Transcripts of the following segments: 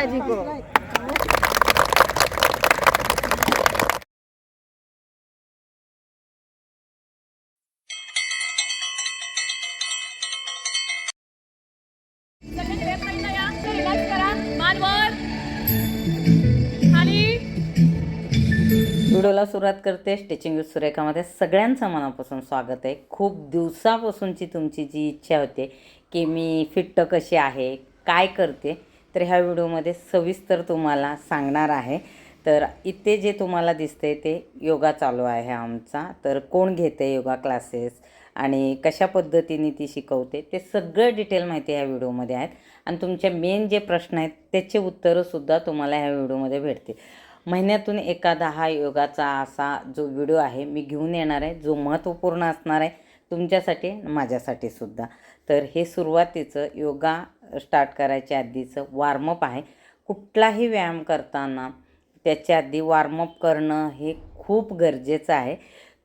छाजी को व्हिडिओला सुरुवात करते. स्टिचिंग विथ सुरेखामध्ये सगळ्यांचं मनापासून स्वागत आहे. खूप दिवसापासूनची तुमची जी इच्छा होते की मी फिट्ट कशी आहे काय करते तर ह्या व्हिडिओमध्ये सविस्तर तुम्हाला सांगणार आहे. तर इथे जे तुम्हाला दिसते ते योगा चालू आहे आमचा. तर कोण घेते योगा क्लासेस आणि कशा पद्धतीने ती शिकवते ते सगळं डिटेल माहिती ह्या व्हिडिओमध्ये आहेत. आणि तुमचे मेन जे प्रश्न आहेत त्याचे उत्तरंसुद्धा तुम्हाला ह्या व्हिडिओमध्ये भेटतील. महिन्यातून एखादा हा योगाचा असा जो व्हिडिओ आहे मी घेऊन येणार आहे जो महत्त्वपूर्ण असणार आहे तुमच्यासाठी माझ्यासाठी सुद्धा. तर हे सुरुवातीचं योगा स्टार्ट करायच्या आधीचं वॉर्मअप आहे. कुठलाही व्यायाम करताना त्याच्या आधी वॉर्मअप करणं हे खूप गरजेचं आहे.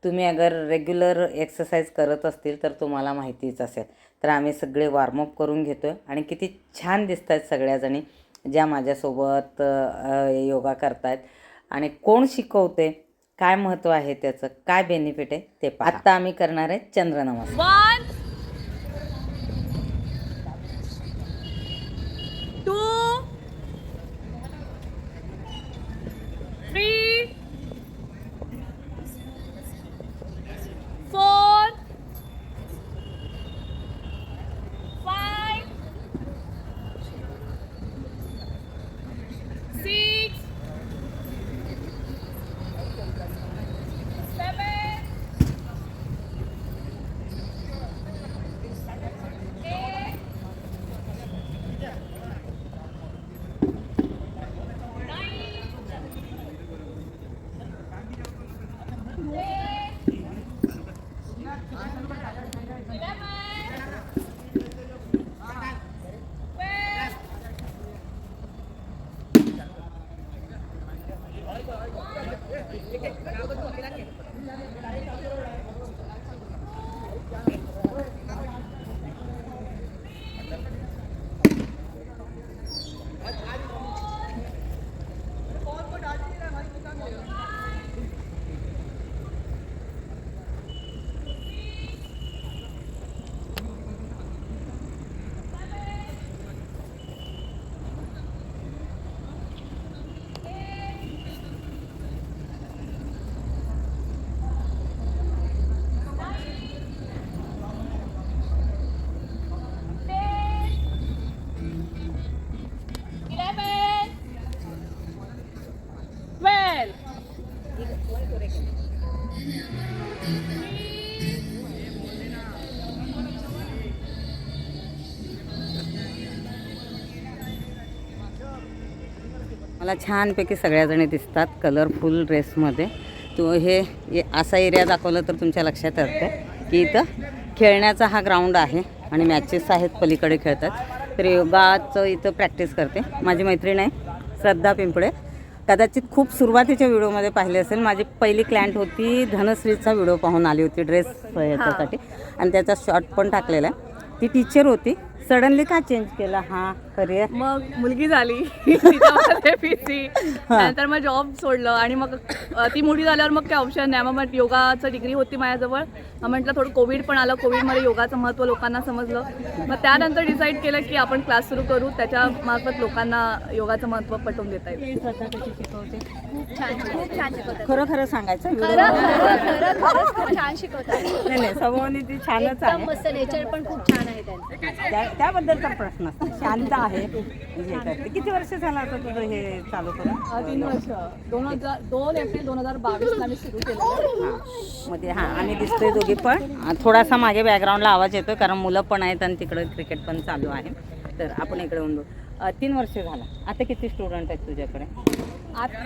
तुम्ही अगर रेग्युलर एक्सरसाइज करत असतील तर तुम्हाला माहितीच असेल. तर आम्ही सगळे वॉर्मअप करून घेतो आहे आणि किती छान दिसत आहेत सगळ्याजणी ज्या माझ्यासोबत योगा करतायत. आणि कोण शिकवते? काय महत्त्व आहे त्याचं? काय बेनिफिट आहे ते पहा आत्ता आम्ही करणार आहे चंद्रनमस्कार. One, मला छानपैकी सगळ्याजणी दिसतात कलरफुल ड्रेसमध्ये तो हे असा एरिया दाखवला तर तुमच्या लक्षात येतं की इथं खेळण्याचा हा ग्राउंड आहे आणि मॅचेस आहेत पलीकडे खेळतात. तर योगाचं इथं प्रॅक्टिस करते. माझी मैत्रीण आहे श्रद्धा पिंपळे. कदाचित खूप सुरुवातीच्या व्हिडिओमध्ये पाहिली असेल. माझी पहिली क्लायंट होती धनश्रीचा व्हिडिओ पाहून आली होती ड्रेस ह्याच्यासाठी आणि त्याचा शॉर्ट पण टाकलेला आहे. ती टीचर होती. सडनली का चेंज केला? हा करिअर मग मुलगी झाली. नंतर मग जॉब सोडलं आणि मग ती मोठी झाल्यावर मग काय ऑप्शन नाही. मग मग योगाचं डिग्री होती माझ्याजवळ. मग म्हटलं थोडं कोविड पण आलं. कोविडमध्ये योगाचं महत्त्व लोकांना समजलं. मग त्यानंतर डिसाईड केलं की आपण क्लास सुरू करू. त्याच्या मार्फत लोकांना योगाचं महत्त्व पटवून देता येईल. खरं खरं सांगायचं? खरं खरं खरं खरंच खूप छान शिकवतात. नाही नाही स्वभावाने ती छानच एकदम आहे. मस्त नेचर पण खूप छान आहे त्यांचं. त्याबद्दलचा प्रश्न असतो. शांत आहे. करते. किती वर्ष झालं आता तुझं हे चालू अ, करून तीन वर्ष. दोन हजार दोन एप्रिल दोन हजार बावीसला मी सुरू केलं. हां मध्ये हां आम्ही दिसतोय दोघी पण. आ, थोडासा मागे बॅकग्राऊंडला आवाज येतोय कारण मुलं पण आहेत आणि तिकडे क्रिकेट पण चालू आहे. तर आपण इकडे येऊन बघू. अ, तीन वर्ष झालं. आता किती स्टुडंट आहेत तुझ्याकडे? आता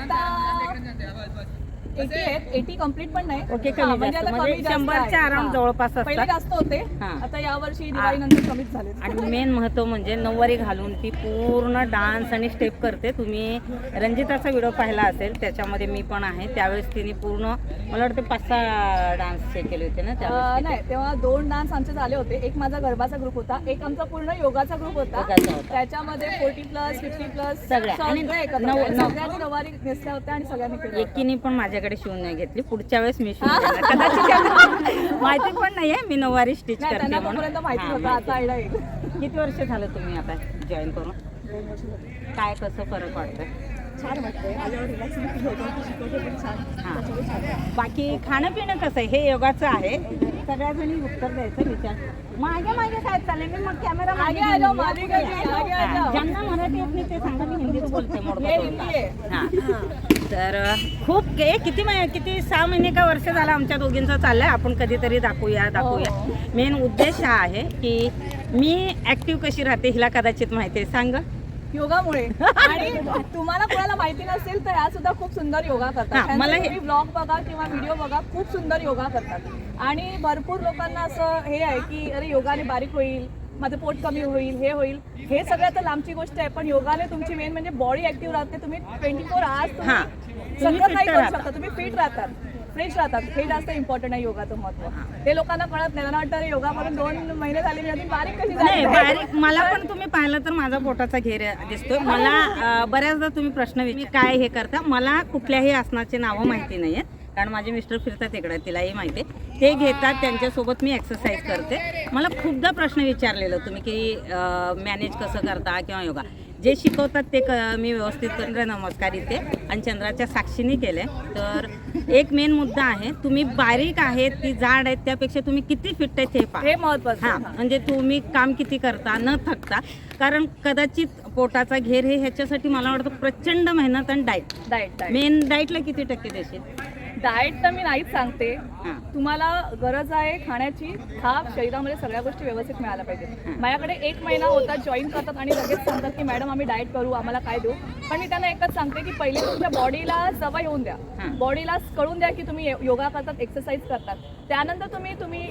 एटी आहेत एटी कंप्लीट पण नाही ओके, कमी हा, म्हणजे जास्त. आता म्हणजे कमी जास्त शंभरच्या आहे. हा. जवळपास असतात. पहिले जास्त होते हा. आता यावर्षी दिवाळीनंतर कमीच झाले आणि मेन महत्त्व म्हणजे नऊवारी घालून ती पूर्ण डान्स आणि स्टेप करते तुम्ही रंजिताचा व्हिडिओ पाहिला असेल त्याच्यामध्ये मी पण आहे त्यावेळेस तिने पूर्ण मला वाटतं पाच सहा डान्स केले होते ना अं, त्यावेळेस नाही तेव्हा दोन डान्स आमचे झाले होते एक माझा गरबाचा ग्रुप होता एक आमचा पूर्ण योगाचा ग्रुप होता योगाचा होता. त्याच्यामध्ये फोर्टी प्लस फिफ्टी प्लस सगळ्या. आणि एकत्र नऊ- होते. नऊ- सगळ्यांनी नवारी नेसल्या होत्या आणि सगळ्यांनी केलं होतं. एकीने पण माझ्याकडे शिवून नाही घेतली. पुढच्या वेळेस मी शिवून घेणार. कदाचित त्यांना माहिती पण नाहीये. मी नऊवारी स्टिच नाही करते त्यांना म्हणून तोपर्यंत माहिती हा, होतं माहिती. आता आयडिया येईल. किती वर्ष झालं तुम्ही आता जॉईन करून? काय कसं फरक वाटतं छान वाटतंय. आल्यावर relax फील होतं. ती शिकवते पण छान. हा. त्याच्यामुळे छान वाटतं. बाकी खाणं पिणं कसं आहे? हे योगाचं आहे. सगळ्या जणी उत्तर द्यायचं विचार. मागे मागे काय चालले. मी मग कॅमेरा मागे का जी, आगे आ जाओ. ज्यांना मराठी येत नाही ते सांगा बोलते हे. हा. तर खूप के किती महि- किती सहा महिने का वर्ष झालं आमच्या दोघींचं चाललंय. आपण कधीतरी दाखवूया दाखवूया. हो. मेन उद्देश हा आहे की मी ऍक्टिव्ह कशी राहते हिला कदाचित माहिती आहे. सांग योगामुळे. आणि तुम्हाला कोणाला माहिती नसेल तर ह्या सुद्धा खूप सुंदर योगा हा, करतात मला हे- तुम्ही ब्लॉग बघा किंवा व्हिडिओ बघा खूप सुंदर योगा करतात. आणि भरपूर लोकांना असं हे आहे की अरे योगाने बारीक होईल. माझं पोट कमी होईल हे होईल. हे सगळ्यात तर लांबची गोष्ट आहे पण योगाने तुमची मेन म्हणजे बॉडी ऍक्टिव्ह राहते. तुम्ही ट्वेंटी फोर आवर्स हा. तुम्ही सगळं fit काही करू राहता. शकता. तुम्ही फिट राहतात. फ्रेश राहतात. हे जास्त इम्पॉर्टंट आहे योगाचं महत्त्व. ते लोकांना कळत नाही. त्यांना वाटतं अरे योगा करून दोन महिने झाले मी अजून बारीक कशी नाही बारीक मला पण तुम्ही पाहिलं तर माझा पोटाचा घेर दिसतोय. मला अ, बऱ्याचदा तुम्ही प्रश्न विचार काय हे करता? मला कुठल्याही आसनाचे नावं माहिती नाही आहेत कारण माझे मिस्टर फिरतात इकडे तिलाही माहिती आहे. ते घेतात त्यांच्यासोबत मी एक्सरसाइज करते. मला खूपदा प्रश्न विचारलेलं तुम्ही की मॅनेज कसं करता किंवा योगा? जे शिकवतात ते क मी व्यवस्थित करून नमस्कार इथे आणि चंद्राच्या साक्षीने केले. तर एक मेन मुद्दा आहे तुम्ही बारीक आहेत ती जाड आहेत त्यापेक्षा तुम्ही किती फिट आहेत हे पहा. हे महत्वाचं हा. म्हणजे तुम्ही काम किती करता न थकता. कारण कदाचित पोटाचा घेर हे ह्याच्यासाठी मला वाटतं प्रचंड मेहनत आणि डाईट डाएट डाएट मेन डाईटला किती टक्के देशील? डाएट तर मी नाहीच सांगते. तुम्हाला गरज आहे खाण्याची खा. शरीरामध्ये सगळ्या गोष्टी व्यवस्थित मिळायला पाहिजेत. माझ्याकडे एक महिना होता जॉईन करतात आणि लगेच सांगतात की मॅडम आम्ही डाएट करू आम्हाला काय देऊ? पण मी त्यांना एकच सांगते की पहिले तुमच्या बॉडीला सवय होऊन द्या. बॉडीला कळून द्या की तुम्ही योगा करतात एक्सरसाइज करतात. त्यानंतर तुम्ही तुम्ही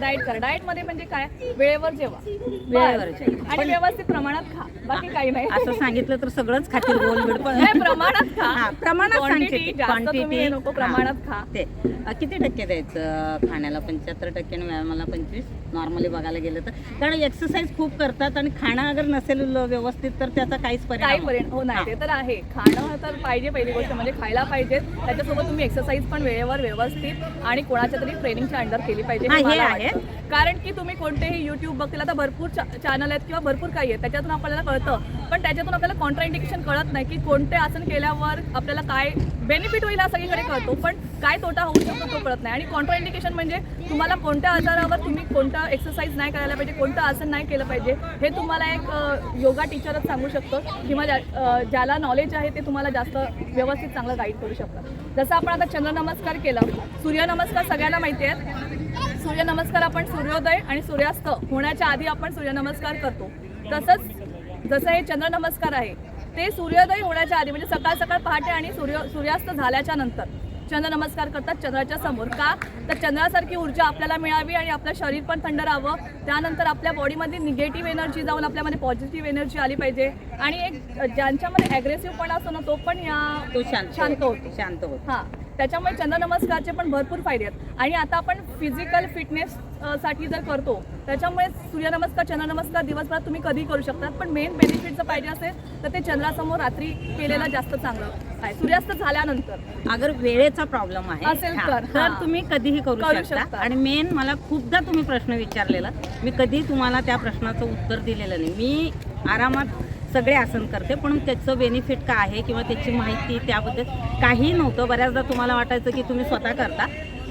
डाएट करा. डाएटमध्ये म्हणजे काय? वेळेवर जेवा. वेळेवर बस. जेवा. आणि व्यवस्थित प्रमाणात खा. बाकी काही नाही असं सांगितलं तर सगळंच खातील गोल बिड पण नाही, प्रमाणात खा हा, प्रमाणात Quantity, सांगते. जास्त तुम्ही नको. प्रमाणात खा ते अ, किती टक्के द्यायचं खाण्याला पंच्याहत्तर टक्के आणि व्यायामाला पंचवीस नॉर्मली बघायला गेलं तर. कारण एक्सरसाइज खूप करतात आणि खाणं अगर नसेल व्यवस्थित तर त्याचा काहीच काही परिणाम हो नाही ते तर आहे. खाणं तर पाहिजे पहिली गोष्ट म्हणजे खायला पाहिजे. त्याच्यासोबत तुम्ही एक्सरसाइज पण वेळेवर व्यवस्थित आणि कोणाच्या तरी ट्रेनिंगच्या अंडर केली पाहिजे. कारण की तुम्ही कोणतेही युट्यूब बघतील आता भरपूर चॅनल आहेत किंवा भरपूर काही आहे त्याच्यातून आपल्याला कळतं. पण त्याच्यातून आपल्याला कॉन्ट्राइंडिकेशन कळत नाही की कोणते आसन केल्यावर आपल्याला काय बेनिफिट होईल हा सगळीकडे कळतो. पण काय तोटा होऊ शकतो तो कळत नाही. आणि कॉन्ट्राइंडिकेशन म्हणजे तुम्हाला कोणत्या आजारावर तुम्ही कोणतं एक्सरसाइज नाही करायला पाहिजे कोणतं आसन नाही केलं पाहिजे हे तुम्हाला एक योगा टीचरच सांगू शकतो किंवा ज्या- ज्याला नॉलेज आहे ते तुम्हाला जास्त व्यवस्थित चांगलं गाईड करू शकतात. जसं आपण आता चंद्रनमस्कार केला सूर्यनमस्कार सगळ्यांना माहिती आहे. सूर्यनमस्कार आपण सूर्योदय आणि सूर्यास्त होण्याच्या आधी आपण सूर्यनमस्कार करतो. तसंच जसं हे चंद्रनमस्कार आहे ते सूर्योदय होण्याच्या आधी म्हणजे सकाळ सकाळ पहाटे आणि सूर्य सूर्यास्त झाल्याच्यानंतर. चंद्रनमस्कार करतात चंद्राच्या समोर का? तर चंद्रासारखी ऊर्जा आपल्याला मिळावी आणि आपलं शरीर पण थंड राहावं. त्यानंतर आपल्या बॉडीमध्ये निगेटिव्ह एनर्जी जाऊन आपल्यामध्ये पॉझिटिव्ह एनर्जी आली पाहिजे. आणि एक ज्यांच्यामध्ये ॲग्रेसिव्हपणा असतो ना तो पण या शांत होतो. शांत होतो. हा. त्याच्यामुळे चंद्रनमस्कारचे पण भरपूर फायदे आहेत. आणि आता आपण फिजिकल फिटनेस साठी जर करतो त्याच्यामुळे सूर्यनमस्कार चंद्रनमस्कार दिवसभरात तुम्ही कधी करू शकतात पण मेन बेनिफिट जर पाहिजे असेल तर ते चंद्रासमोर रात्री केलेलं जास्त चांगलं आहे. सूर्यास्त झाल्यानंतर. अगर वेळेचा प्रॉब्लेम आहे असेल तर, तर. तुम्ही कधीही करू शकता. आणि मेन मला खूपदा तुम्ही प्रश्न विचारलेला मी कधी तुम्हाला त्या प्रश्नाचं उत्तर दिलेलं नाही. मी आरामात सगळे आसन करते पण त्याचं बेनिफिट काय आहे किंवा त्याची माहिती त्याबद्दल काही नव्हतं. बऱ्याचदा तुम्हाला वाटायचं की तुम्ही स्वतः करता.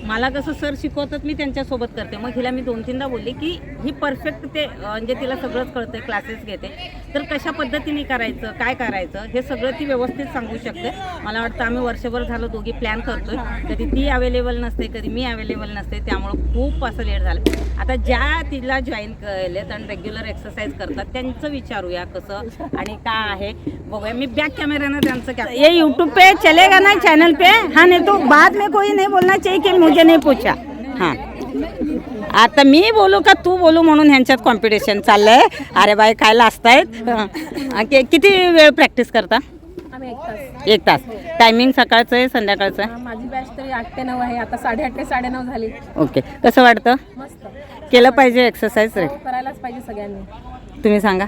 मला कसं सर शिकवतात मी त्यांच्यासोबत करते. मग हिला मी दोन तीनदा बोलली की ही परफेक्ट ते म्हणजे तिला सगळंच कळतंय क्लासेस घेते. तर कशा पद्धतीने करायचं काय करायचं हे सगळं ती व्यवस्थित सांगू शकते. मला वाटतं आम्ही वर्षभर झालं दोघी प्लॅन करतोय. कधी ती अवेलेबल नसते कधी मी अवेलेबल नसते. त्यामुळं खूप असं लेट झालं. आता ज्या तिला जॉईन केलेत आणि रेग्युलर एक्सरसाइज करतात त्यांचं विचारूया कसं आणि काय आहे. बघूया. मी बॅक कॅमेऱ्यानं त्यांचं हे ये यूट्यूब पे चलेगा ना चॅनल पे? हा नाही तो बाद में कोई नाही बोलना चाहिए की मुझे नहीं पूछा हां. आता मी बोलू का तू बोलू म्हणून ह्यांच्यात कॉम्पिटिशन चाललंय. अरे बाई काय लाजतायत? किती वेळ प्रॅक्टिस करता? एक तास. टायमिंग सकाळचं आहे संध्याकाळचं आहे? माझी बॅच तरी आठ ते नऊ आहे. आता साडेआठ ते साडेनऊ झाली. ओके कसं वाटतं? मस्त. केलं पाहिजे एक्सरसाइज करायलाच पाहिजे सगळ्यांनी. तुम्ही सांगा.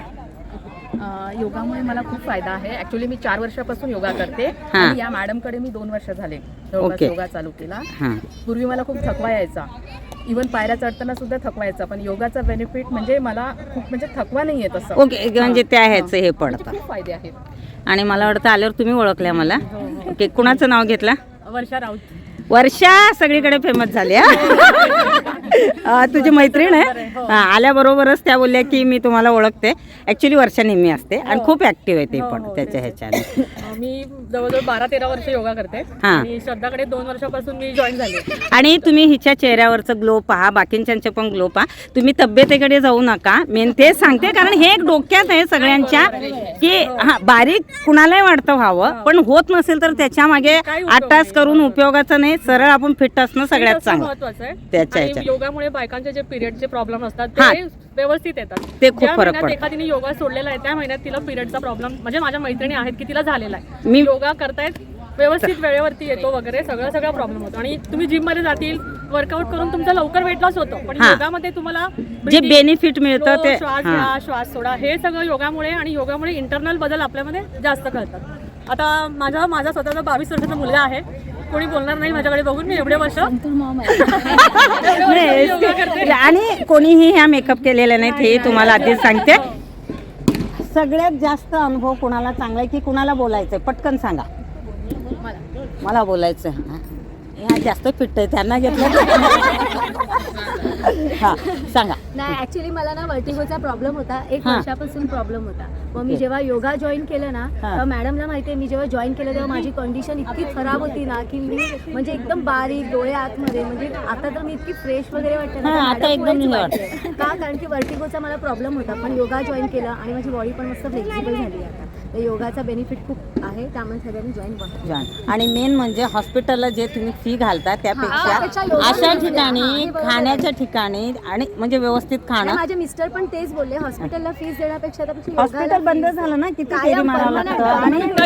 योगामुळे मला खूप फायदा आहे. ऍक्च्युली मी चार वर्षापासून योगा करते. हा. आणि या मॅडमकडे मी दोन वर्ष झाले. जवळपास ओके. योगा चालू केला. हां. पूर्वी मला खूप थकवा यायचा. इवन पायऱ्या चढताना सुद्धा थकवा यायचा. पण योगाचा बेनिफिट म्हणजे मला खूप म्हणजे थकवा नाही येत असं. ओके म्हणजे त्या ह्याचं हे पडतं खूप फायदे आहेत. आणि मला वाटतं आल्यावर तुम्ही ओळखल्या मला. ओके कुणाचं नाव घेतलं? वर्षा राऊत. वर्षा सगळीकडे फेमस झाली हा? अं, तुझी मैत्रीण आहे? हा, आल्याबरोबरच त्या बोलल्या की मी तुम्हाला ओळखते. ऍक्च्युली वर्षा नेहमी असते आणि खूप ऍक्टिव्ह आहे ते पण त्याच्या ह्याच्याने. मी जवळजवळ बारा तेरा वर्ष योगा करते. हा. आणि श्रद्धाकडे दोन वर्षापासून मी जॉईन झाले. आणि तुम्ही हिच्या चेहऱ्यावरचं ग्लो पहा बाकींच्यांचे पण ग्लो पहा. तुम्ही तब्येतीकडे जाऊ नका. मेन तेच सांगते कारण हे एक डोक्यात आहे सगळ्यांच्या की हा. बारीक कुणालाही वाटतं व्हावं पण होत नसेल तर त्याच्यामागे आठ तास करून उपयोगाचं नाही सरळ आपण फिट असणं सगळ्यात चांगलं. महत्वाचं आहे. त्याच्या आणि ह्याच्यात योगामुळे बायकांचे जे पिरियडचे प्रॉब्लेम असतात. ते व्यवस्थित येतात ते खूप ज्या फरक महिन्यात पडतो. एखादीने योगा सोडलेला आहे त्या महिन्यात तिला पिरियडचा प्रॉब्लेम म्हणजे माझ्या मैत्रिणी आहेत की तिला झालेला आहे मी- योगा करतायत व्यवस्थित वेळेवरती येतो वगैरे सगळं सगळा प्रॉब्लेम होतो आणि तुम्ही जिममध्ये जातील वर्कआउट करून तुमचा लवकर वेट लॉस होतो पण हा. योगामध्ये तुम्हाला जे breathing, बेनिफिट मिळतं slow, ते श्वास हा. घ्या श्वास सोडा हे सगळं योगामुळे आणि योगामुळे इंटरनल बदल आपल्यामध्ये जास्त कळतात आता माझा माझा स्वतःचा बावीस वर्षाचा मुलगा आहे कोणी बोलणार नाही माझ्याकडे बघून मी एवढे वर्ष. आणि कोणीही ह्या मेकअप केलेल्या नाहीत हे तुम्हाला आधीच सांगते. सगळ्यात जास्त अनुभव कुणाला चांगला आहे की कुणाला बोलायचंय? पटकन सांगा. मला बोलायचं ह्या जास्त फिट आहे त्यांना घेतलं हा सांगा नाही ऍक्च्युली मला ना वर्टिगोचा प्रॉब्लेम होता एक हा. वर्षापासून प्रॉब्लेम होता मग मी. जेव्हा योगा जॉईन केलं ना हा. तेव्हा मॅडमला माहिती आहे मी जेव्हा जॉईन केलं तेव्हा माझी कंडिशन इतकी खराब होती ना की मी म्हणजे एकदम बारीक डोळे आतमध्ये म्हणजे आता तर मी इतकी फ्रेश वगैरे वाटते ना हा, तर आता एकदम मॅडममुळेच वाटते. का कारण की वर्टिगोचा मला प्रॉब्लेम होता पण योगा जॉईन केलं आणि माझी बॉडी पण मस्त फ्लेक्झिबल झाली आता तर योगाचा बेनिफिट खूप आहे त्यामुळे सगळ्यांनी जॉईन व्हा. छान आणि मेन म्हणजे हॉस्पिटलला जे तुम्ही फी घालता त्यापेक्षा अशा. ठिकाणी. खाण्याच्या ठिकाणी आणि म्हणजे व्यवस्थित नाही, खाणं माझे मिस्टर पण तेच बोलले हॉस्पिटलला फीस देण्यापेक्षा हॉस्पिटल योगाला बंद fees- झालं ना किती कायम फेरी मारावं permanent लागतं. आणि permanent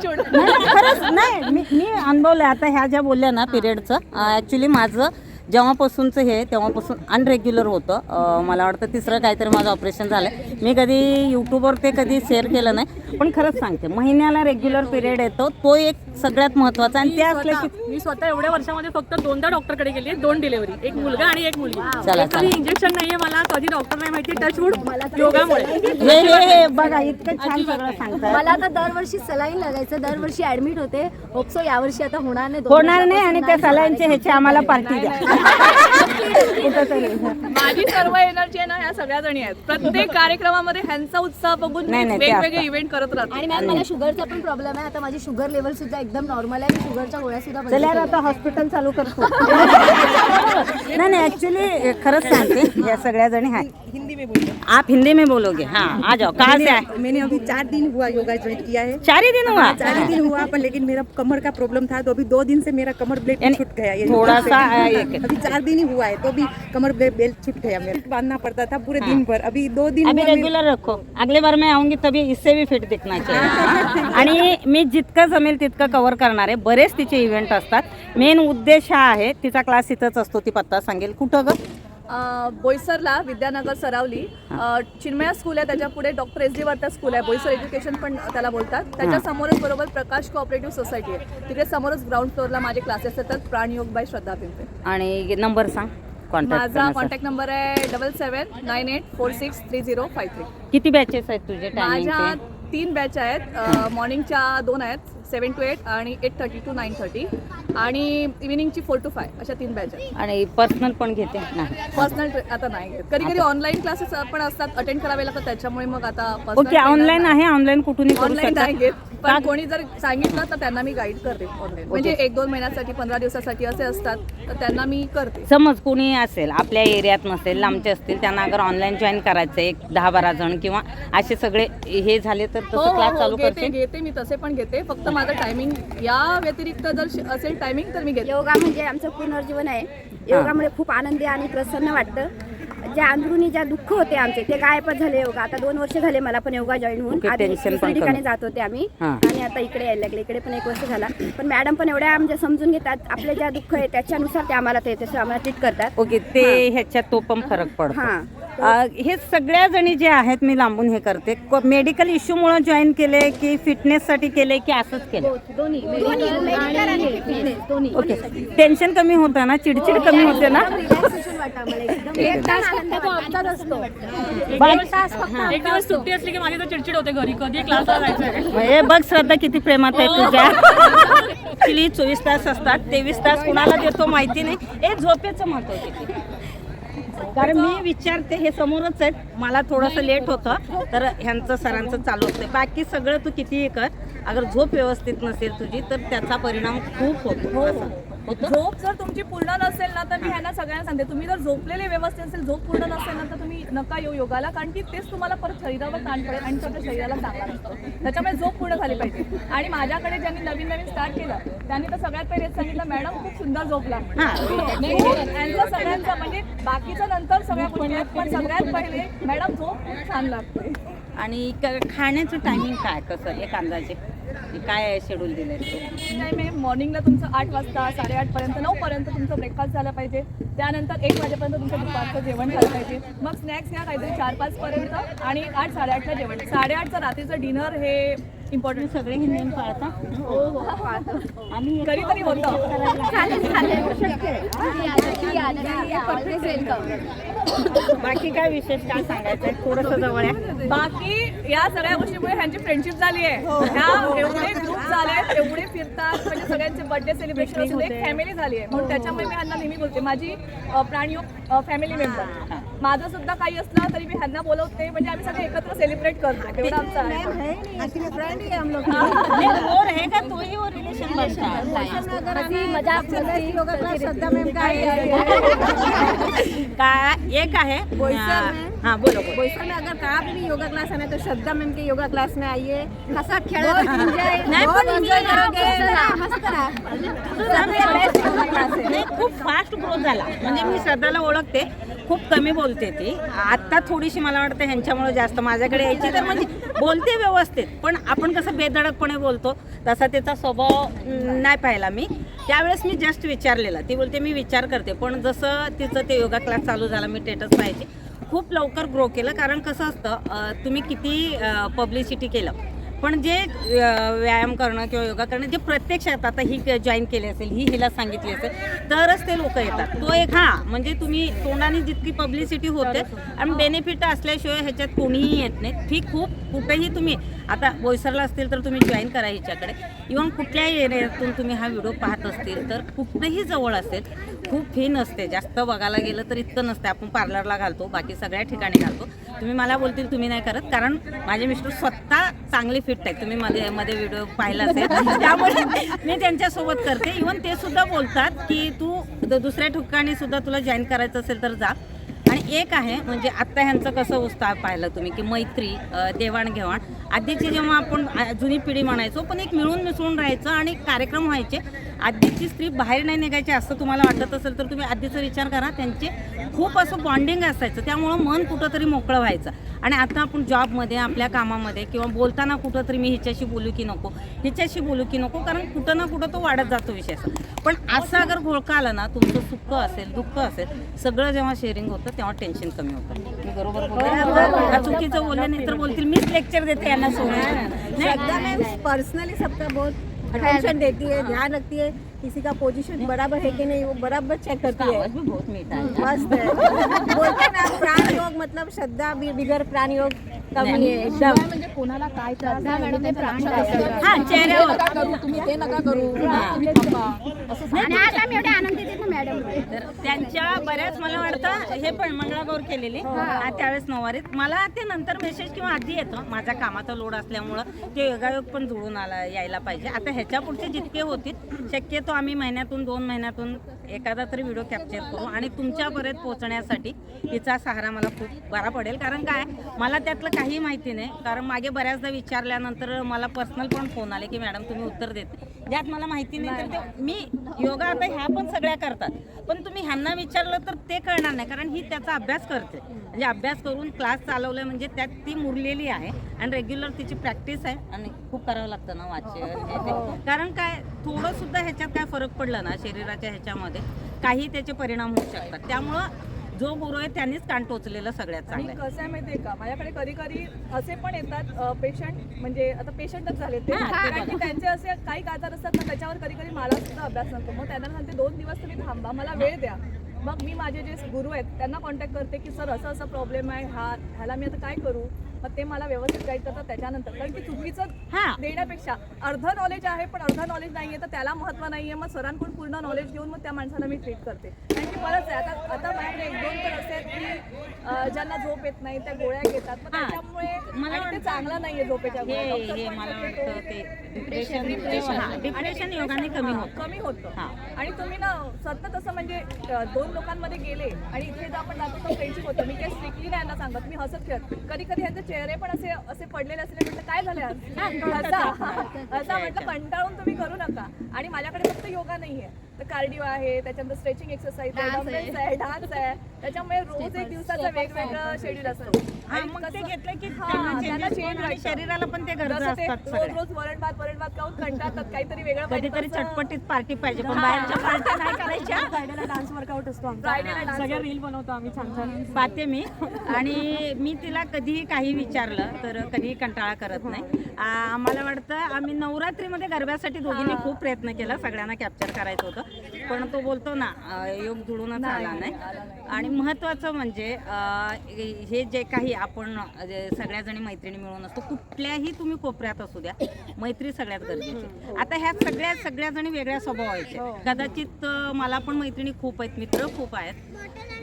झालं. नाही नाही, खरंच नाही मी मी अनुभवलंय. आता ह्या ज्या बोलल्या ना पिरियडचं ॲक्च्युली माझं जेव्हापासूनचं हे तेव्हापासून अनरेग्युलर होतं. मला वाटतं तिसरं काहीतरी माझं ऑपरेशन झालं मी कधी यूट्यूबवर ते कधी शेअर केलं नाही पण खरंच सांगते. महिन्याला रेग्युलर पिरियड येतो तो एक सगळ्यात महत्त्वाचा. आणि ते मी असलं की स्वतः- मी स्वतः एवढ्या वर्षामध्ये फक्त दोनदा डॉक्टरकडे गेली दोन डिलिव्हरी एक मुलगा आणि एक मुलगी. चला, कधी इंजेक्शन नाहीये मला कधी डॉक्टर नाही माहिती टचवूड योगामुळे. हे हे हे बघा इतकं छान सगळं सांगतात मला आता दरवर्षी सलाईन लागायचं दरवर्षी ऍडमिट होते. होपसो यावर्षी आता होणार नाही दोन होणार नाही आणि त्या सलाईनचे ह्याचे आम्हाला पार्टी द्या. माझी सर्व एनर्जी आहे ना ह्या सगळ्या जणी आहेत. प्रत्येक कार्यक्रमामध्ये ह्यांचा उत्साह बघून मी नाही, नाही, ते वेगवेगळे. इव्हेंट करत राहते. आणि मॅम मला शुगरचा पण प्रॉब्लेम आहे. आता माझी शुगर लेवल सुद्धा एकदम नॉर्मल आहे. शुगरच्या गोळ्या सुद्धा चल यार. आता हॉस्पिटल चालू करतो. नहीं नहीं एक्चुअली खरंच सांगते. या सगळ्या जणी हाय. हिंदी में बोलिए आप हिंदी में बोलोगे. हाँ आ जाओ. कहाँ से आए? मैंने अभी चार दिन हुआ योगा ज्वाइन किया है। चार ही दिन हुआ? चार ही दिन हुआ पर लेकिन मेरा कमर का प्रॉब्लम था तो अभी दो दिन से मेरा कमर ब्लेड छूट गया ये थोड़ा से। अभी चार दिन ही हुआ है तो भी कमर बेल्ट छूट गया मेरा। बांधना पड़ता था पूरे दिन भर। अभी दो दिन अभी रेग्युलर रखो। अगले बार मैं आऊंगी तभी इससे भी फिट दिखना चाहिए। आणि मी जितकं जमेल तितकं कव्हर करणार आहे बरेच तिचे इव्हेंट असतात. मेन उद्देश हा आहे तिचा क्लास इथंच असतो ती पत्ता सांगेल. कुठं ग? अं, बोईसरला विद्यानगर सरावली. अं, चिन्मया स्कूल आहे त्याच्या पुढे doctor S D Varta school आहे. बोईसर एज्युकेशन पण त्याला बोलतात. त्याच्या समोरच बरोबर प्रकाश कोऑपरेटिव्ह सोसायटी आहे. तिकडे समोरच ग्राउंड फ्लोअरला माझे क्लासेस येतात. प्राणयोग बाय श्रद्धा पिंपे. आणि नंबर सांग. माझा कॉन्टॅक्ट नंबर आहे double seven nine eight four six three zero five three किती बॅचेस आहेत तुझे माझ्या तीन बॅच आहेत. मॉर्निंगच्या दोन आहेत. सेवन टू एट आणि eight thirty to nine thirty आणि इव्हिनिंगची फोर टू फाय अशा तीन बॅच आहेत. आणि पर्सनल पण घेते? नाही. पर्सनल आता नाही घेत. कधी कधी ऑनलाईन क्लासेस पण असतात अटेंड करावे लागतात त्याच्यामुळे मग आता ओके ऑनलाईन आहे ऑनलाईन कुठूनही करू ऑनलाईन नाही घेत पण कोणी जर सांगितलं तर त्यांना मी गाईड करते ऑनलाईन म्हणजे एक दोन महिन्यासाठी पंधरा दिवसासाठी असे असतात तर त्यांना मी करते. समज कोणी असेल आपल्या एरियात नसेल लांबचे असतील त्यांना अगर ऑनलाईन जॉईन करायचं एक दहा बारा जण किंवा असे सगळे हे झाले तर हो तसं क्लास हो चालू हो घेते करते घेते मी तसे पण घेते. फक्त माझं टायमिंग या व्यतिरिक्त जर असेल टायमिंग तर मी घेते. योगा म्हणजे आमचं पुनर्जीवन आहे. योगामुळे खूप आनंदी आणि प्रसन्न वाटतं. ज्या अंदरुनी ज्या दुःख होते आमचे ते गायबच झाले योगा. आता दोन वर्ष झाले मला पण योगा जॉईन होऊन. आधी टेन्शन दुसऱ्या पण ठिकाणी कमी. जात होते आम्ही. हां. आणि आता इकडे यायला लागले. इकडे पण एक वर्ष झाला. पण मॅडम पण एवढ्या म्हणजे समजून घेतात. आपले ज्या दुःख आहे त्याच्यानुसार ते आम्हाला ते तसं आम्हाला ट्रीट करतात. ओके ते ह्याच्यात तो पण फरक पडतो. हां. अ, हे सगळ्या जणी जे आहेत मी लांबून हे करते. मेडिकल इश्यूमुळे जॉईन केले की फिटनेससाठी केले की असंच केलं? दोन्ही. medical आणि fitness. दोन्ही. ओके. टेन्शन कमी होतं ना? चिडचिड कमी होते ना? एक तास फक्त अपघात असतो एक दिवस सुट्टी असली की माझी तर चिडचिड होते घरी. कधी क्लासला जायचं हे बघ श्रद्धा किती प्रेमात आहे तुझ्या. ऍक्च्युली चोवीस तास असतात तेवीस तास कुणाला देतो माहिती नाही. हे झोपेचं महत्त्व किती. कारण मी विचारते हे समोरच आहेत. मला थोडंसं लेट होतं तर ह्यांचं सरांचं चालू असतं. बाकी सगळं तू कितीही कर. अगर झोप व्यवस्थित नसेल तुझी तर त्याचा परिणाम खूप होतो. असं. झोप जर तुमची पूर्ण नसेल ना तर मी ह्यांना सगळ्यांना सांगते. तुम्ही जर झोपलेले व्यवस्थित असेल झोप पूर्ण नसेल ना तर तुम्ही नका येऊ योगाला कारण की तेच तुम्हाला परत शरीरावर ताण पडेल आणि तुमच्या शरीराला चांगला नसतं. त्याच्यामुळे झोप पूर्ण झाली पाहिजे. आणि माझ्याकडे ज्यांनी नवीन नवीन स्टार्ट केलं त्यांनी तर सगळ्यात पहिले सांगितलं मॅडम खूप सुंदर झोपला यांचं सगळ्यांचं म्हणजे बाकीचं नंतर सगळ्या गोष्टी पण सगळ्यात पहिले मॅडम झोप खूप छान लागते. आणि खाण्याचं टायमिंग काय? कसं? एक अंदाजे. काय शेड्यूल टाइम आहे मॉर्निंगला तुमचं आठ वाजता साडेआठ पर्यंत नऊ पर्यंत तुमचं ब्रेकफास्ट झाला पाहिजे. त्यानंतर एक वाजेपर्यंत तुमचं दुपारचं जेवण झालं पाहिजे. मग स्नॅक्स घ्या काहीतरी चार पाचपर्यंत आणि आठ साडेआठला जेवण. साडेआठचं रात्रीचं डिनर हे इम्पॉर्टंट सगळे हे नेम पाळता? हो हो आम्ही कधीतरी होतं चालेल चालेल. बाकी काय विशेष काय सांगायचं थोडस जवळ आहे बाकी या सगळ्या गोष्टीमुळे ह्यांची फ्रेंडशिप झाली आहे. ह्या एवढे ग्रुप झाले एवढे फिरतात. म्हणजे सगळ्यांचे बर्थडे सेलिब्रेशन एक फॅमिली झाली आहे. म्हणून त्याच्यामुळे मी ह्यांना नेहमी बोलते. माझी अ, प्राणीयोग फॅमिली मेंबर माझं सुद्धा काही असलं तरी मी ह्यांना बोलवते. म्हणजे आम्ही सगळे एकत्र सेलिब्रेट करतो तेवढं आमचं आहे नहीं, वो रहेगा तो ही वो रिलेशन बनता है मजाक मस्ती योगा क्लास श्रद्धा मैम का का एक आहे. हाँ. बोलो बोईसर में अगर कहाँ भी योगा क्लास आना है तो श्रद्धा मैम के योगा क्लास में आइए हंसत खेळत एन्जॉय नाही, पण एन्जॉय enjoy करोगे। मस्त रहा। सबसे बेस्ट योगा क्लास है। नाही खूप फास्ट ग्रोथ झाला. म्हणजे मी श्रद्धाला ओळखते. खूप कमी बोलते ती. आता थोडीशी मला वाटतं ह्यांच्यामुळे जास्त. माझ्याकडे यायची तर म्हणजे बोलते व्यवस्थित. पण आपण कसं बेधडकपणे बोलतो तसा त्याचा स्वभाव नाही पाहिला मी. त्यावेळेस मी जस्ट विचारलेला. ती बोलते मी विचार करते. पण जसं तिचं ते योगा क्लास चालू झाला मी टेटस पाहायची. खूप लवकर ग्रो केलं. कारण कसं असतं तुम्ही किती पब्लिसिटी केलं. पण जे व्यायाम करणं किंवा योगा करणं जे प्रत्यक्षात आता ही जॉईन केली असेल ही हिला सांगितली असेल तरच ते लोक येतात. तो एक हा म्हणजे तुम्ही तोंडाने जितकी पब्लिसिटी होते आणि बेनिफिट असल्याशिवाय ह्याच्यात कोणीही येत नाही. ठीक खूप कुठेही तुम्ही आता बोईसरला असतील तर तुम्ही जॉईन करा हिच्याकडे. इव्हन कुठल्याही एरियातून तुम्ही हा व्हिडिओ पाहत असतील तर कुठेही जवळ असेल खूप फी नसते जास्त बघायला गेलं तर इतकं नसते. आपण पार्लरला घालतो बाकी सगळ्या ठिकाणी घालतो. तुम्ही मला बोलतील तुम्ही नाही करत. कारण माझे मिस्टर स्वतः चांगले फिट आहेत. तुम्ही मध्ये मध्ये व्हिडिओ पाहिला असेल. त्यामुळे मी त्यांच्यासोबत करते. इवन ते सुद्धा बोलतात की तू दुसऱ्या ठिकाणी सुद्धा तुला जॉईन करायचं असेल तर जा. आणि एक आहे म्हणजे आत्ता ह्यांचं कसं उत्साह पाहिलं तुम्ही की मैत्री देवाणघेवाण. आधीची जेव्हा आपण जुनी पिढी म्हणायचो पण एक मिळून मिसळून राहायचं आणि कार्यक्रम व्हायचे आधीची स्त्री बाहेर नाही निघायची असं तुम्हाला वाटत असेल तर तुम्ही आधीचा विचार करा. त्यांचे खूप असं बॉन्डिंग असायचं. त्यामुळं मन कुठंतरी मोकळं व्हायचं. आणि आता आपण जॉबमध्ये आपल्या कामामध्ये किंवा बोलताना कुठंतरी मी हिच्याशी बोलू की नको हिच्याशी बोलू की नको कारण कुठं ना कुठं तो वाढत जातो विषय असा. पण असं अगर घोळका आला ना तुमचं सुख असेल दुःख असेल सगळं जेव्हा शेअरिंग होतं तेव्हा टेन्शन कमी होतं. मी बरोबर बोलते चुकीचं बोलले नाही तर बोलतील मीच लेक्चर देते यांना सोडून. पर्सनली सबका बहुत अटेंशन देती है ध्यान रखती है किसी का पोजीशन बराबर है कि नहीं वो बराबर चेक करती है। आवाज भी बहुत मीठा है। मस्त है। बोलते ना प्राण योग मतलब श्रद्धा बिगर प्राण योग कमी आहे एकदम। म्हणजे कोणाला काय त्रास आहे, एवढं त्यांचं लक्षात असतं. हा चेहऱ्यावर. नका करू तुम्ही ते नका करू. तुम्ही थांबा. असं आणि आज आम्ही एवढे आनंदित आहेत ना मॅडम. तर त्यांच्या बऱ्याच मला वाटतं हे पण मंगळागौर केलेली. त्यावेळेस नऊवारीत. मला ते नंतर मेसेज किंवा आधी येतो. माझ्या कामाचा लोड असल्यामुळं. ते योगायोग पण जुळून आला यायला पाहिजे. आता ह्याच्या पुढचे जितके होतील शक्यतो आम्ही महिन्यातून दोन महिन्यातून. एखादा तरी व्हिडिओ कॅप्चर करू आणि तुमच्यापर्यंत पोहोचण्यासाठी हिचा सहारा मला खूप बरा पडेल. कारण काय? मला त्यातलं काही माहिती नाही. कारण मागे बऱ्याचदा विचारल्यानंतर मला पर्सनल पण फोन आले की मॅडम तुम्ही उत्तर देत ज्यात मला माहिती नाही तर ते मी योगा आता ह्या पण सगळ्या करतात. पण तुम्ही ह्यांना विचारलं तर ते कळणार नाही. कारण ही त्याचा अभ्यास करते. म्हणजे अभ्यास करून क्लास चालवलाय म्हणजे त्यात ती मुरलेली आहे. आणि रेग्युलर तिची प्रॅक्टिस आहे. आणि खूप करावं लागतं ना वाचन कारण काय? थोडंसुद्धा ह्याच्यात काय फरक पडला ना? शरीराच्या ह्याच्यामध्ये. काही त्याचे परिणाम होऊ शकतात. त्यामुळं जो गुरु आहे त्यांनीच कान टोचलेलं सगळ्यात आणि चांगलं आहे. कसं आहे माहितीये का? माझ्याकडे कधी कधी असे पण येतात पेशंट म्हणजे आता पेशंटच झाले ते. हा, ते कारण की त्यांचे असे काही आजार असतात ना त्याच्यावर कधी कधी मला सुद्धा अभ्यास नसतो. मग त्यांना सांगते दोन दिवस तुम्ही थांबा मला वेळ द्या. मग मी माझे जे गुरु आहेत त्यांना कॉन्टॅक्ट करते की सर असं असं प्रॉब्लेम आहे हा ह्याला मी आता काय करू? मग ते मला व्यवस्थित गाईड करतात त्याच्यानंतर. कारण की चुकीचं देण्यापेक्षा अर्ध नॉलेज आहे पण अर्ध नॉलेज नाहीये तर त्याला महत्त्व नाहीये. मग सरांकडून पूर्ण नॉलेज घेऊन मग त्या माणसाला मी ट्रीट करते. कारण की बरंच आहे. आता आता माझ्याकडे एक दोन तर असे आहेत की ज्यांना झोप येत नाही त्या गोळ्या घेतात. मग. त्याच्यामुळे मला ते चांगलं झोपेच्या हे हे शक्यतो वाटतं ते डिप्रेशन डिप्रेशन योगाने कमी होतं. कमी होतं. आणि तुम्ही ना सतत असं म्हणजे दोन लोकांमध्ये गेले आणि इथे जर आपण जातो तर फ्रेंडशिप होतं. मी काही स्ट्रिक्टली नाही यांना सांगत. मी हसत खेळत. कधी कधी यांचे चेहरे पण असे असे पडलेले असले म्हटलं काय झाले? असा म्हटलं कंटाळून तुम्ही करू नका. आणि माझ्याकडे फक्त योगा नाहीये. तर कार्डिओ आहे त्याच्यानंतर स्ट्रेचिंग एक्सरसाइज आहे डान्स आहे. त्याच्यामुळे रोज एक दिवसाचं वेगवेगळं शेड्यूल असतं. हा आणि मग ते घेतलं की हा, त्यांना. शरीराला पण ते गरजा ते असतात रोज. रोज वरण भात वरण भात खाऊन कंटाळतात. काहीतरी वेगळं तसं- चटपटीत पार्टी पाहिजे पण बाहेरच्या पार्ट्या नाही करायच्या. फ्रायडेला डान्स वर्कआउट असतो आमचा. सगळ्या रील बनवतो आम्ही छान छान. पाहते मी. आणि मी तिला कधीही काही विचारलं तर कधीही कंटाळा करत नाही. आम्हाला वाटतं आम्ही नवरात्रीमध्ये गरब्यासाठी दोघींनी खूप प्रयत्न केला सगळ्यांना कॅप्चर करायचं होतं. पण तो बोलतो ना योग जुळूनच आला नाही. आणि महत्त्वाचं म्हणजे हे जे काही आपण सगळ्याजणी मैत्रिणी मिळून असतो कुठल्याही तुम्ही कोपऱ्यात असू द्या मैत्री सगळ्यात गरजेची. आता ह्या सगळ्या सगळ्याजणी वेगळ्या स्वभावाचे. कदाचित मला पण मैत्रिणी खूप आहेत मित्र खूप आहेत.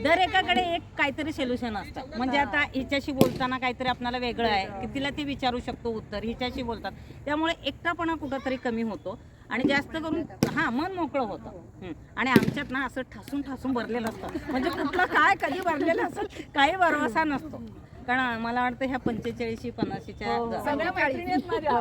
दर एकाकडे एक काहीतरी सोल्युशन असतं. म्हणजे आता हिच्याशी बोलताना काहीतरी आपल्याला वेगळं आहे की तिला ते विचारू शकतो उत्तर हिच्याशी बोलतात. त्यामुळे एकटापणा कुठंतरी कमी होतो आणि जास्त करून हां मन मोकळं होतं. आणि आमच्यात ना असं ठासून ठासून भरलेलं असतं. म्हणजे कुठलं काय कधी भरलेलं असेल काही भरवसा नसतो. कारण मला वाटतं ह्या पंचेचाळीशी पन्नाशीच्या सगळ्या मैत्रिणी आहेत माझ्या.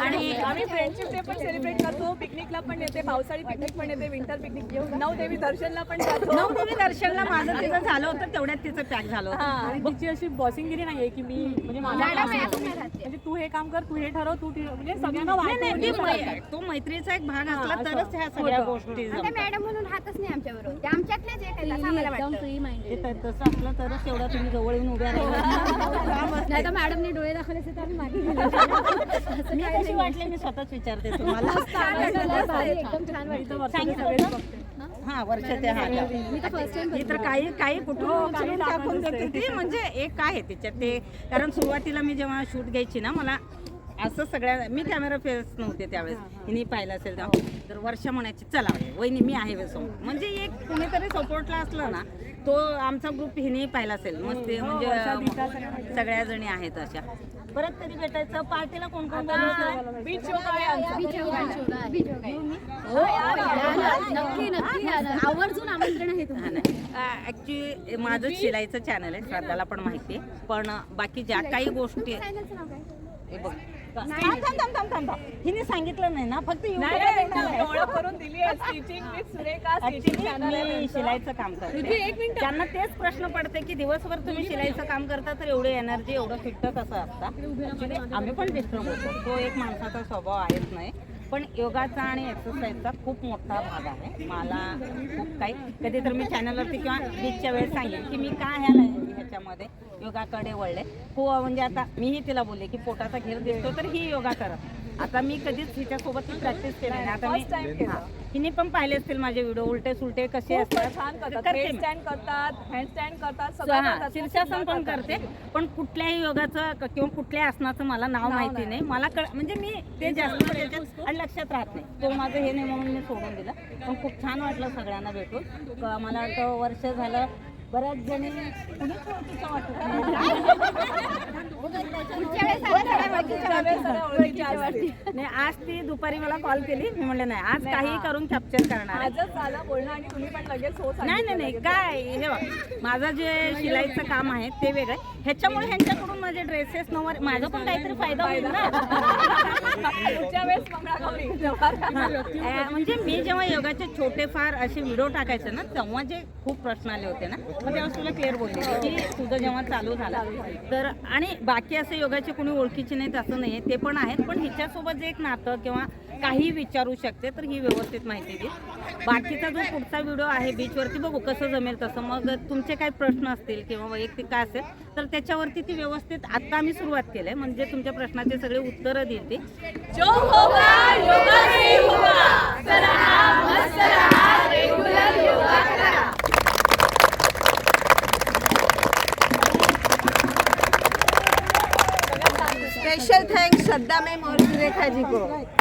आणि आम्ही फ्रेंडशिप डे पण सेलिब्रेट करतो. पिकनिकला पण येते पावसाळी पिकनिक पण येते विंटर पिकनिक नवदेवी दर्शनला पण जातो. नवदेवी दर्शनला माझं तिचं झालं होतं तेवढ्यात तिचं पॅक झालं होतं. आणि तिची अशी बॉसिंगिरी नाहीये की मी म्हणजे आहे. म्हणजे तू हे काम कर तू हे ठरव तू ठी- म्हणजे सगळ्यांना नाही, नाही, ती मै- तो मैत्रीचा एक भाग असला तरच ह्या सगळ्या गोष्टी जमतात. मॅडम म्हणून राहतच नाही आमच्या बरोबर ते आमच्यातलेच एक आहेत असं आम्हाला वाटतं. ते तर तसं असलं तरच एवढा तुम्ही जवळ येऊन उभ्या राहिला नाही तर मॅडमने डोळे दाखवले असते तर आम्ही मागे गेलो. मी कशी वाटली? मी स्वतःच विचारते तुम्हाला. एकदम छान वाटतं हा? वर्ष ते हा. तर ही काही काही कुठून उचलून टाकून देते ती म्हणजे एक आहे तिच्यात ते कारण सुरुवातीला मी जेव्हा शूट घ्यायची ना मला असं सगळ्या मी कॅमेरा फेस नव्हते त्यावेळेस. हिने पाहिलं असेल तर वर्ष म्हणायची चला वहिनी मी आहे समोर म्हणजे एक कुणीतरी सपोर्टला असलं ना तो आमचा ग्रुप हिने पाहिला असेल. मस्ती म्हणजे सगळ्या जणी. आहेत अशा. परत कधी भेटायचं. पार्टीला कोण कोण. आवर्जून आमंत्रण आहे तुम्हाला ऍक्च्युली माझं शिलाईचं चॅनल आहे श्रद्धाला पण माहिती आहे. पण बाकी ज्या काही गोष्टी हे बघ. थांब, थांब, थांब, थांब. हिने सांगितलं नाही ना फक्त करून दिली मी. शिलाईचं काम करते. त्यांना तेच प्रश्न पडते की दिवसभर तुम्ही शिलाईचं काम करता तर एवढी एनर्जी एवढं फिट्ट कसं असतं. आम्ही पण डिस्टर्ब होतो. तो एक माणसाचा स्वभाव आहेच नाही. पण योगाचा आणि एक्सरसाइजचा खूप मोठा भाग आहे. मला खूप काही कधी तर मी चॅनलवरती किंवा बीचच्या वेळेस सांगेन की मी काय ह्या ह्याच्यामध्ये योगाकडे वळले. हो म्हणजे आता मीही तिला बोलले की पोटाचा घेर दिसतो तर ही योगा करत आता मी कधीच हिच्यासोबत प्रॅक्टिस केली नाही आता मी केलं. हा. हिने पण पाहिले असतील माझे व्हिडिओ उलटे सुलटे कसे खूप असतात छान करतात करते मी. करतात करतात सगळं हा शीर्षासन पण. करते पण कुठल्याही योगाचं क- किंवा कुठल्याही आसनाचं मला नाव नाव माहिती नाही. नाही मला कळ म्हणजे मी ते जास्त त्याच्यात आणि लक्षात राहत नाही तो माझं हे नाही म्हणून मी सोडून दिलं पण खूप छान वाटलं सगळ्यांना भेटून क- मला वाटतं वर्ष झालं बऱ्याच जणी नाही. आज ती दुपारी मला कॉल केली. मी म्हणले नाही आज काही करून कॅप्चर करणार आहे. आजच झालं बोलणं आणि तुम्ही पण लगेच हो नाही नाही नाही काय हे बघ माझं जे शिलाईचं काम आहे ते वेगळं. ह्याच्यामुळे ह्यांच्याकडून माझे ड्रेसेस नवर माझा पण काहीतरी फायदा होईल ना? म्हणजे मी जेव्हा योगाचे छोटे फार असे व्हिडिओ टाकायचे ना तेव्हा जे खूप प्रश्न आले होते ना म्हणजे मग तेव्हा तुला क्लिअर बोलले की तुझं जेव्हा चालू झाला तर आणि बाकी असे योगाचे कोणी ओळखीचे नाहीत असं नाही ते पण आहेत पण हिच्यासोबत जे एक नातं किंवा काही विचारू शकते तर ही व्यवस्थित माहिती दे. बाकीचा जो पुढचा व्हिडिओ आहे बीचवरती बघू कसं जमेल तसं. मग तुमचे काही प्रश्न असतील किंवा वैयक्तिक काय असेल तर त्याच्यावरती ती व्यवस्थित आत्ता आम्ही सुरुवात केली आहे म्हणजे तुमच्या प्रश्नाचे सगळे उत्तरं देईल ती जो होगा योगा से होगा तर हा मस्त श्रद्धा में और सुरेखा जी को